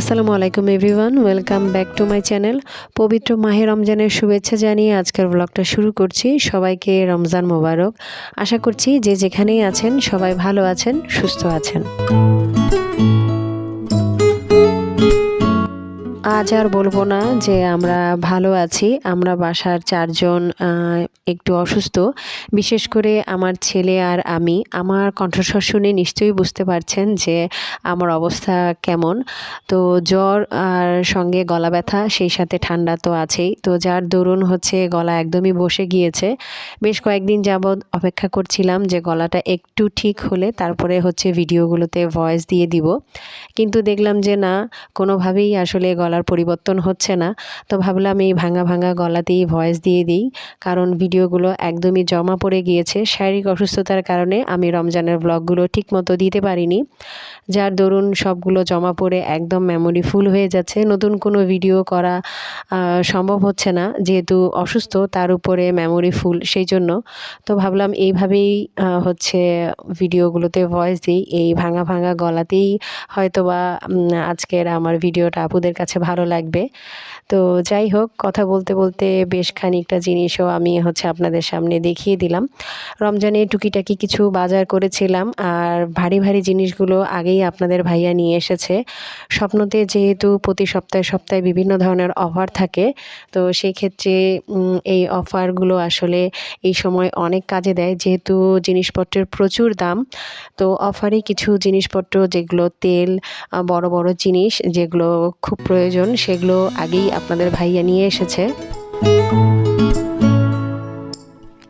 আসসালামু আলাইকুম, everyone. Welcome back to my channel. পবিত্র মাহে রমজানের শুভেচ্ছা জানিয়ে আজকের ব্লগটা শুরু করছি। সবাইকে রমজান মোবারক। আশা করছি যে যেখানেই আছেন, সবাই ভালো আছেন, সুস্থ আছেন। আজ আর বলব না যে আমরা ভালো আছি। আমরা বাসার চারজন একটু অসুস্থ। বিশেষ করে আমার ছেলে আর আমি। আমার কণ্ঠস্বর শুনে নিশ্চয়ই বুঝতে পারছেন যে আমার অবস্থা কেমন। তো জ্বর আর সঙ্গে গলা ব্যথা, সেই সাথে ঠান্ডা তো আছেই। তো যার দরুন হচ্ছে গলা একদমই বসে গিয়েছে। বেশ কয়েকদিন যাবৎ অপেক্ষা করছিলাম যে গলাটা একটু ঠিক হলে তারপরে হচ্ছে ভিডিওগুলোতে ভয়েস দিয়ে দিব। কিন্তু দেখলাম যে না, কোনোভাবেই আসলে গলার পরিবর্তন হচ্ছে না। তো ভাবলাম এই ভাঙা ভাঙা গলাতেই ভয়েস দিয়ে দিই। কারণ ভিডিওগুলো একদমই জমা পড়ে গিয়েছে। শারীরিক অসুস্থতার কারণে আমি রমজানের ব্লগগুলো ঠিকমতো দিতে পারিনি। যার দরুন সবগুলো জমা পড়ে একদম মেমোরি ফুল হয়ে যাচ্ছে। নতুন কোনো ভিডিও করা সম্ভব হচ্ছে না। যেহেতু অসুস্থ তার উপরে মেমোরি ফুল সেই জন্য। তো ভাবলাম এইভাবেই হচ্ছে ভিডিওগুলোতে ভয়েস দিই। এই ভাঙা ভাঙা গলাতেই হয়তোবা উম, আজকের আমার ভিডিওটা আপুদের কাছে ভালো লাগবে। তো যাই হোক, কথা বলতে বলতে বেশ খানিকটা জিনিসও আমি হচ্ছে আপনাদের সামনে দেখিয়ে দিলাম। রমজানে টুকিটাকি কিছু বাজার করেছিলাম আর ভারী ভারী জিনিসগুলো আগেই আপনাদের ভাইয়া নিয়ে এসেছে। স্বপ্নতে যেহেতু প্রতি সপ্তাহে সপ্তাহে বিভিন্ন ধরনের অফার থাকে, তো সেই ক্ষেত্রে এই অফারগুলো আসলে এই সময় অনেক কাজে দেয়। যেহেতু জিনিসপত্রের প্রচুর দাম, তো অফারে কিছু জিনিসপত্র যেগুলো তেল বড় বড় জিনিস যেগুলো খুব প্রয়োজন সেগুলো আগেই আপনাদের ভাইয়া নিয়ে এসেছে।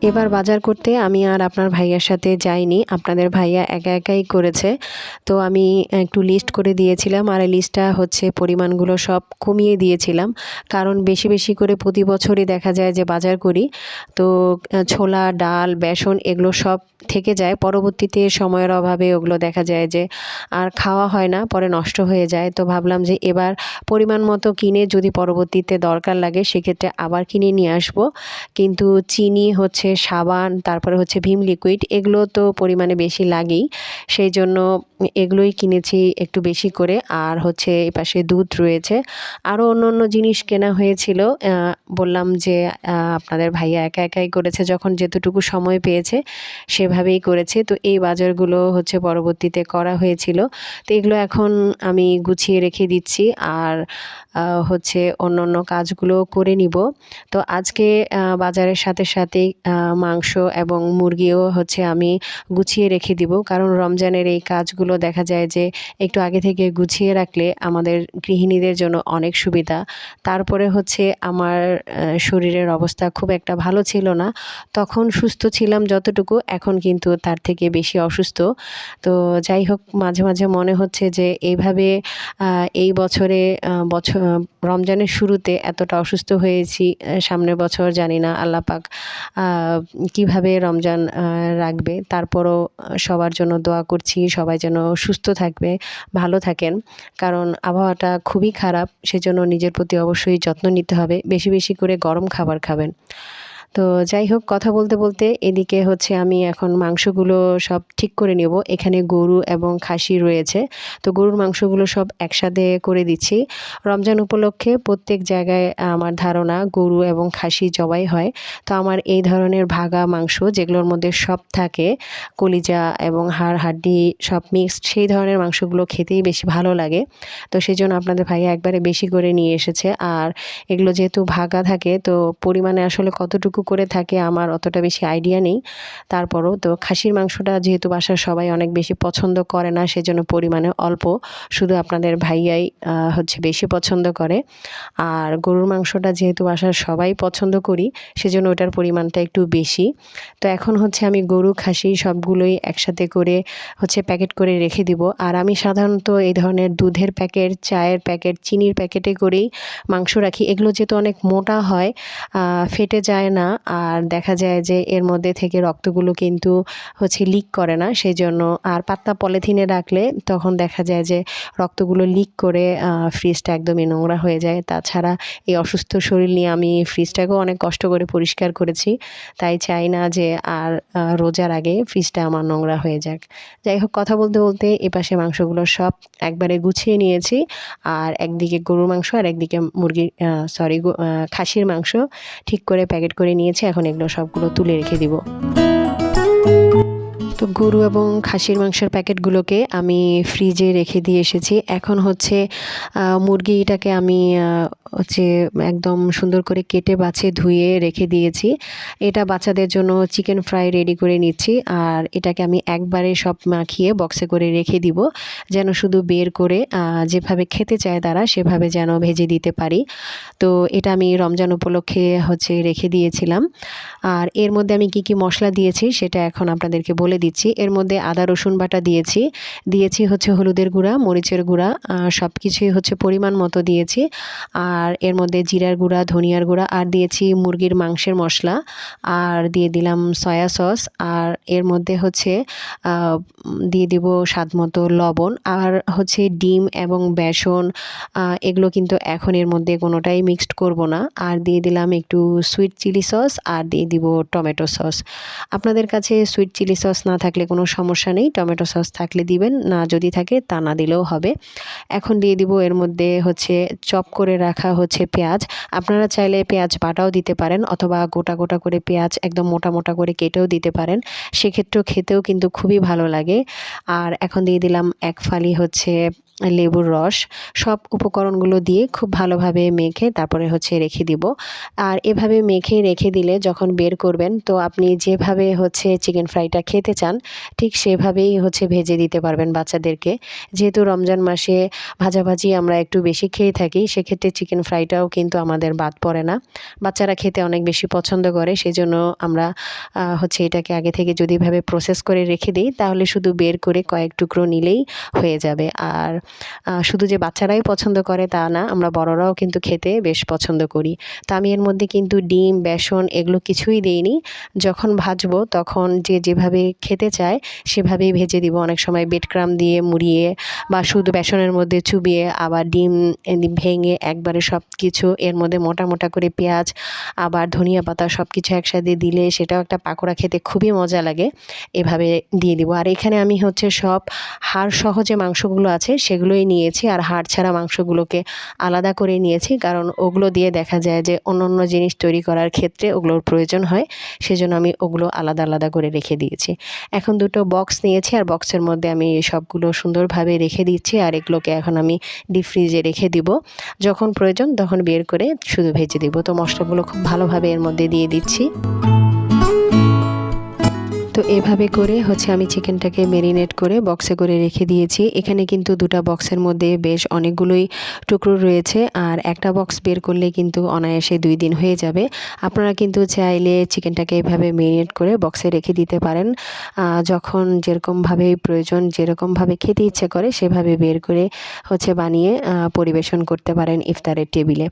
এবার বাজার করতে আমি আর আপনার ভাইয়ার সাথে যাইনি। আপনাদের ভাইয়া একা একাই করেছে। তো আমি একটু লিস্ট করে দিয়েছিলাম আর এই লিস্টটা হচ্ছে পরিমাণগুলো সব কমিয়ে দিয়েছিলাম। কারণ বেশি বেশি করে প্রতি বছরই দেখা যায় যে বাজার করি। তো ছোলা, ডাল, বেসন এগুলো সব থেকে যায়। পরবর্তীতে সময়ের অভাবে ওগুলো দেখা যায় যে আর খাওয়া হয় না, পরে নষ্ট হয়ে যায়। তো ভাবলাম যে এবার পরিমাণ মতো কিনে যদি পরবর্তীতে দরকার লাগে, সেক্ষেত্রে আবার কিনে নিয়ে আসব। কিন্তু চিনি হচ্ছে সাবান, তারপরে হচ্ছে ভীম লিকুইড এগুলো তো পরিমাণে বেশি লাগেই। সেই জন্য এগুলোই কিনেছি একটু বেশি করে। আর হচ্ছে এপাশে দুধ রয়েছে। আরও অন্য অন্য জিনিস কেনা হয়েছিল। বললাম যে আপনাদের ভাইয়া একা একাই করেছে, যখন যেতটুকু সময় পেয়েছে সেভাবেই করেছে। তো এই বাজারগুলো হচ্ছে পরবর্তীতে করা হয়েছিল। তো এগুলো এখন আমি গুছিয়ে রেখে দিচ্ছি। আর হচ্ছে অন্য অন্য কাজগুলো করে নিব। তো আজকে বাজারের সাথে সাথেই মাংস এবং মুরগিও হচ্ছে আমি গুছিয়ে রেখে দিব। কারণ রমজানের এই কাজগুলো দেখা যায় যে একটু আগে থেকে গুছিয়ে রাখলে আমাদের গৃহিণীদের জন্য অনেক সুবিধা। তারপরে হচ্ছে আমার শরীরের অবস্থা খুব একটা ভালো ছিল না। তখন সুস্থ ছিলাম যতটুকু, এখন কিন্তু তার থেকে বেশি অসুস্থ। তো যাই হোক, মাঝে মাঝে মনে হচ্ছে যে এইভাবে এই বছরে বছর রমজানের শুরুতে এতটা অসুস্থ হয়েছি সামনের বছর জানি না আল্লাপাক কীভাবে রমজান রাখবে, তারপরও সবার জন্য দোয়া করছি, সবাই যেন সুস্থ থাকবে, ভালো থাকেন। কারণ আবহাওয়াটা খুবই খারাপ, সেজন্য নিজের প্রতি অবশ্যই যত্ন নিতে হবে। বেশি বেশি করে গরম খাবার খাবেন। তো যাই হোক, কথা বলতে বলতে এদিকে হচ্ছে আমি এখন মাংসগুলো সব ঠিক করে নেব। এখানে গরু এবং খাসি রয়েছে। তো গরুর মাংসগুলো সব একসাথে করে দিচ্ছি। রমজান উপলক্ষে প্রত্যেক জায়গায় আমার ধারণা গরু এবং খাসি জবাই হয়। তো আমার এই ধরনের ভাগা মাংস যেগুলোর মধ্যে সব থাকে, কলিজা এবং হাড়, হাড্ডি সব মিক্সড সেই ধরনের মাংসগুলো খেতেই বেশি ভালো লাগে। তো সেই জন্য আপনাদের ভাইয়া একবারে বেশি করে নিয়ে এসেছে। আর এগুলো যেহেতু ভাগা থাকে, তো পরিমাণে আসলে কতটুকু করে থাকে আমার অতটা বেশি আইডিয়া নেই। তারপরও তো খাসির মাংসটা যেহেতু বাসার সবাই অনেক বেশি পছন্দ করে না, সেজন্য পরিমাণে অল্প। শুধু আপনাদের ভাইয়াই হচ্ছে বেশি পছন্দ করে। আর গরুর মাংসটা যেহেতু বাসার সবাই পছন্দ করি, সেজন্য ওটার পরিমাণটা একটু বেশি। তো এখন হচ্ছে আমি গরু, খাসি সবগুলোই একসাথে করে হচ্ছে প্যাকেট করে রেখে দিব। আর আমি সাধারণত এই ধরনের দুধের প্যাকেট চায়ের প্যাকেট চিনির প্যাকেটে করেই মাংস রাখি। এগুলো যেহেতু অনেক মোটা হয় ফেটে যায় না না আর দেখা যায় যে এর মধ্যে থেকে রক্তগুলো কিন্তু হচ্ছে লিক করে না সেই জন্য আর পাতলা পলিথিনে রাখলে তখন দেখা যায় যে রক্তগুলো লিক করে ফ্রিজটা একদমই নোংরা হয়ে যায়। তাছাড়া এই অসুস্থ শরীর নিয়ে আমি ফ্রিজটাকেও অনেক কষ্ট করে পরিষ্কার করেছি। তাই চাই না যে আর রোজার আগে ফ্রিজটা আমার নোংরা হয়ে যাক। যাই হোক, কথা বলতে বলতে এপাশে মাংসগুলো সব একবারে গুছিয়ে নিয়েছি। আর একদিকে গরুর মাংস আর একদিকে মুরগির সরি খাসির মাংস ঠিক করে প্যাকেট করে নিয়েছি, এখন এগুলো সবগুলো তুলে রেখে দিব। তো গরু এবং খাসির মাংসের প্যাকেটগুলোকে আমি ফ্রিজে রেখে দিয়ে এসেছি। এখন হচ্ছে মুরগিটাকে আমি হচ্ছে একদম সুন্দর করে কেটে, বাছে, ধুয়ে রেখে দিয়েছি। এটা বাচ্চাদের জন্য চিকেন ফ্রাই রেডি করে নিচ্ছি। আর এটাকে আমি একবারে সব মাখিয়ে বক্সে করে রেখে দিব, যেন শুধু বের করে যেভাবে খেতে চায় তারা সেভাবে যেন ভেজে দিতে পারি। তো এটা আমি রমজান উপলক্ষে হচ্ছে রেখে দিয়েছিলাম। আর এর মধ্যে আমি কি কি মশলা দিয়েছি সেটা এখন আপনাদেরকে বলে দিচ্ছি। এর মধ্যে আদা, রসুন বাটা দিয়েছি। দিয়েছি হচ্ছে হলুদের গুঁড়া, মরিচের গুঁড়া সব কিছুই হচ্ছে পরিমাণ মতো দিয়েছি। আর এর মধ্যে জিরার গুঁড়া, ধনিয়ার গুঁড়া, আর দিয়েছি মুরগির মাংসের মশলা, আর দিয়ে দিলাম সয়া সস, আর এর মধ্যে হচ্ছে দিয়ে দিব স্বাদ মতো লবণ, আর হচ্ছে ডিম এবং বেসন এগুলো কিন্তু এখন এর মধ্যে কোনোটাই মিক্সড করব না, আর দিয়ে দিলাম একটু সুইট চিলি সস, আর দিয়ে দিব টমেটো সস। আপনাদের কাছে সুইট চিলি সস না থাকলে কোনো সমস্যা নেই, টমেটো সস থাকলে দিবেন, না যদি থাকে তা না দিলেও হবে। এখন দিয়ে দিব এর মধ্যে হচ্ছে চপ করে রাখা হচ্ছে পেঁয়াজ। আপনারা চাইলে পেঁয়াজ বাটাও দিতে পারেন অথবা গোটা গোটা করে পেঁয়াজ একদম মোটা মোটা করে কেটেও দিতে পারেন। সেক্ষেত্রেও খেতেও কিন্তু খুবই ভালো লাগে। আর এখন দিয়ে দিলাম এক ফালি হচ্ছে লেবুর রস, সব উপকরণগুলো দিয়ে খুব ভালোভাবে মেখে তারপরে হচ্ছে রেখে দিব। আর এভাবে মেখে রেখে দিলে যখন বের করবেন, তো আপনি যেভাবে হচ্ছে চিকেন ফ্রাইটা খেতে চান, ঠিক সেভাবেই হচ্ছে ভেজে দিতে পারবেন বাচ্চাদেরকে। যেহেতু রমজান মাসে ভাজাভাজি আমরা একটু বেশি খেয়ে থাকি, সেক্ষেত্রে চিকেন ফ্রাইটাও কিন্তু আমাদের বাদ পড়ে না। বাচ্চারা খেতে অনেক বেশি পছন্দ করে, সেজন্য আমরা হচ্ছে এটাকে আগে থেকে যদি এভাবে প্রসেস করে রেখে দিই, তাহলে শুধু বের করে কয়েক টুকরো নিলেই হয়ে যাবে। আর শুধু যে বাচ্চারাই পছন্দ করে তা না, আমরা বড়রাও কিন্তু খেতে বেশ পছন্দ করি। তা আমি এর মধ্যে কিন্তু ডিম, বেসন এগুলো কিছুই দিইনি। যখন ভাজবো তখন যে যেভাবে খেতে চায় সেভাবেই ভেজে দিব। অনেক সময় বেডক্রাম দিয়ে মুড়িয়ে বা শুধু বেসনের মধ্যে চুবিয়ে আবার ডিম ভেঙে একবারে সব কিছু এর মধ্যে মোটা মোটা করে পেঁয়াজ, আবার ধনিয়া পাতা সব কিছু একসাথে দিলে সেটাও একটা পাকোড়া খেতে খুবই মজা লাগে। এভাবে দিয়ে দিব। আর এখানে আমি হচ্ছে সব হাড় সহ যে মাংসগুলো আছে সেগুলোই নিয়েছি আর হাড় ছাড়া মাংসগুলোকে আলাদা করে নিয়েছি। কারণ ওগুলো দিয়ে দেখা যায় যে অন্য অন্য জিনিস তৈরি করার ক্ষেত্রে ওগুলোর প্রয়োজন হয়, সেজন্য আমি ওগুলো আলাদা আলাদা করে রেখে দিয়েছি। এখন দুটো বক্স নিয়েছি আর বক্সের মধ্যে আমি সবগুলো সুন্দরভাবে রেখে দিচ্ছি আর এগুলোকে এখন আমি ডিপ ফ্রিজে রেখে দিব। যখন প্রয়োজন তখন বের করে শুধু ভেজে দিব। তো মশলাগুলো খুব ভালোভাবে এর মধ্যে দিয়ে দিচ্ছি। তো এভাবে করে হচ্ছে আমি চিকেনটাকে মেরিনেট করে বক্সে করে রেখে দিয়েছি। এখানে কিন্তু দুটা বক্সের মধ্যে বেশ অনেকগুলোই টুকরো রয়েছে আর একটা বক্স বের করলে কিন্তু অনায়াসে দুই দিন হয়ে যাবে। আপনারা কিন্তু চাইলে চিকেনটাকে এভাবে মেরিনেট করে বক্সে রেখে দিতে পারেন। যখন যেরকমভাবে প্রয়োজন, যেরকমভাবে খেতে ইচ্ছে করে সেভাবে বের করে হচ্ছে বানিয়ে পরিবেশন করতে পারেন ইফতারের টেবিলে।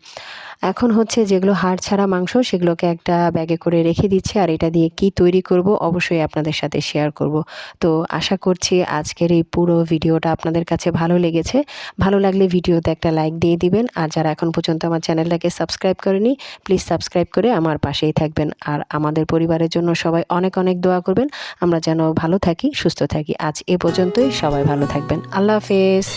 এখন হচ্ছে যেগুলো হাড় ছাড়া মাংস সেগুলোকে একটা ব্যাগে করে রেখে দিচ্ছি। আর এটা দিয়ে কি তৈরি করব অবশ্যই আপনাদের সাথে শেয়ার করব। তো আশা করছি আজকের এই পুরো ভিডিওটা আপনাদের কাছে ভালো লেগেছে। ভালো লাগলে ভিডিওতে একটা লাইক দিয়ে দিবেন। আর যারা এখন পর্যন্ত আমার চ্যানেলটাকে সাবস্ক্রাইব করেনি প্লিজ সাবস্ক্রাইব করে আমার পাশেই থাকবেন। আর আমাদের পরিবারের জন্য সবাই অনেক অনেক দোয়া করবেন। আমরা যেন ভালো থাকি, সুস্থ থাকি। আজ এ পর্যন্তই সবাই ভালো থাকবেন। আল্লাহ হাফেজ।